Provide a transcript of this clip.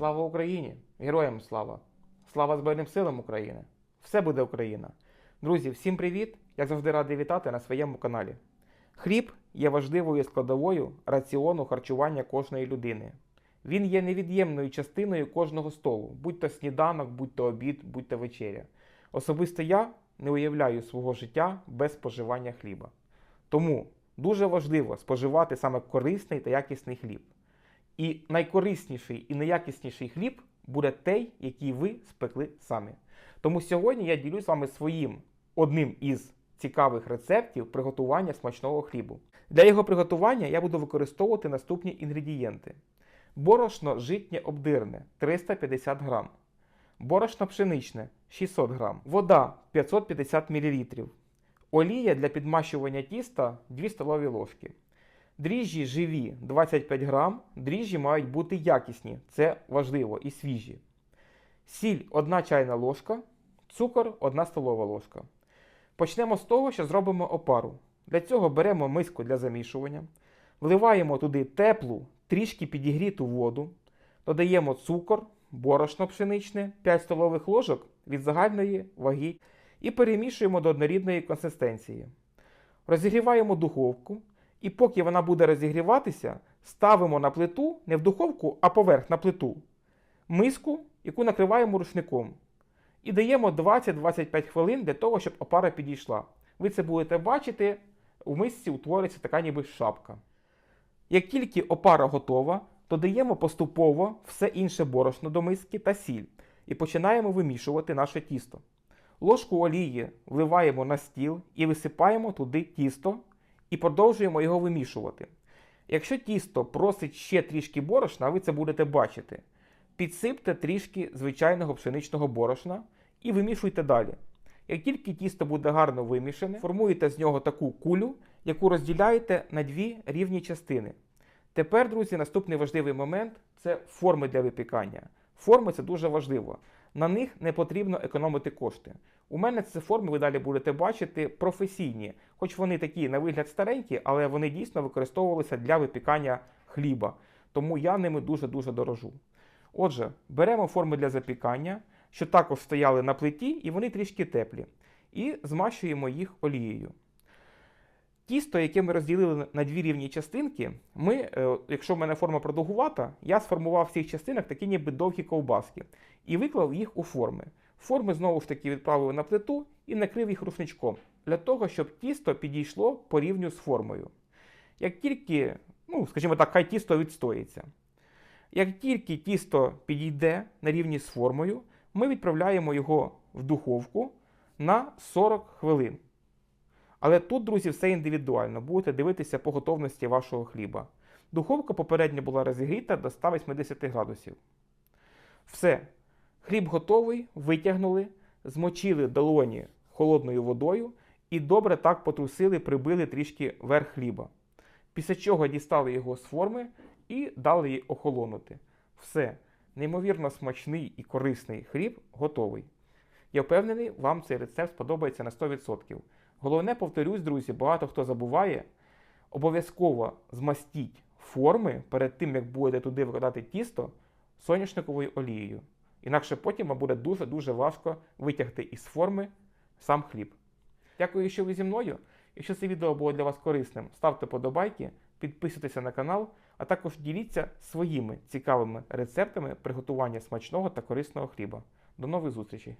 Слава Україні! Героям слава! Слава Збройним силам України! Все буде Україна! Друзі, всім привіт! Як завжди радий вітати на своєму каналі. Хліб є важливою складовою раціону харчування кожної людини. Він є невід'ємною частиною кожного столу, будь то сніданок, будь то обід, будь то вечеря. Особисто я не уявляю свого життя без споживання хліба. Тому дуже важливо споживати саме корисний та якісний хліб. І найкорисніший і найякісніший хліб буде той, який ви спекли самі. Тому сьогодні я ділюсь з вами своїм одним із цікавих рецептів приготування смачного хлібу. Для його приготування я буду використовувати наступні інгредієнти: борошно житнє обдирне 350 грам, борошно пшеничне 600 грам, вода 550 мл, олія для підмащування тіста 2 столові ложки. Дріжджі живі 25 грам, дріжджі мають бути якісні, це важливо і свіжі. Сіль 1 чайна ложка, цукор 1 столова ложка. Почнемо з того, що зробимо опару. Для цього беремо миску для замішування, вливаємо туди теплу, трішки підігріту воду, додаємо цукор, борошно пшеничне 5 столових ложок від загальної ваги і перемішуємо до однорідної консистенції. Розігріваємо духовку. І поки вона буде розігріватися, ставимо на плиту, не в духовку, а поверх на плиту, миску, яку накриваємо рушником. І даємо 20-25 хвилин для того, щоб опара підійшла. Ви це будете бачити, у мисці утвориться така ніби шапка. Як тільки опара готова, додаємо поступово все інше борошно до миски та сіль і починаємо вимішувати наше тісто. Ложку олії вливаємо на стіл і висипаємо туди тісто і продовжуємо його вимішувати. Якщо тісто просить ще трішки борошна, ви це будете бачити, підсипте трішки звичайного пшеничного борошна і вимішуйте далі. Як тільки тісто буде гарно вимішане, формуєте з нього таку кулю, яку розділяєте на дві рівні частини. Тепер, друзі, наступний важливий момент це форми для випікання. Форми це дуже важливо. На них не потрібно економити кошти. У мене це форми, ви далі будете бачити, професійні, хоч вони такі на вигляд старенькі, але вони дійсно використовувалися для випікання хліба. Тому я ними дуже-дуже дорожу. Отже, беремо форми для запікання, що також стояли на плиті, і вони трішки теплі, і змащуємо їх олією. Тісто, яке ми розділили на дві рівні частинки, ми, е, якщо в мене форма продовгувата, я сформував в цих частинах такі ніби довгі ковбаски і виклав їх у форми. Форми знову ж таки відправив на плиту і накрив їх рушничком, для того, щоб тісто підійшло по рівню з формою. Як тільки, ну, скажімо так, хай тісто відстоїться. Як тільки тісто підійде на рівні з формою, ми відправляємо його в духовку на 40 хвилин. Але тут, друзі, все індивідуально. Будете дивитися по готовності вашого хліба. Духовка попередньо була розігріта до 180 градусів. Все. Хліб готовий, витягнули, змочили долоні холодною водою і добре так потрусили, прибили трішки верх хліба. Після чого дістали його з форми і дали їй охолонути. Все. Неймовірно смачний і корисний хліб готовий. Я впевнений, вам цей рецепт сподобається на 100%. Головне, повторюсь, друзі, багато хто забуває. Обов'язково змастіть форми перед тим, як будете туди викладати тісто соняшниковою олією. Інакше потім вам буде дуже-дуже важко витягти із форми сам хліб. Дякую, що ви зі мною. Якщо це відео було для вас корисним, ставте подобайки, підписуйтеся на канал, а також діліться своїми цікавими рецептами приготування смачного та корисного хліба. До нових зустрічей!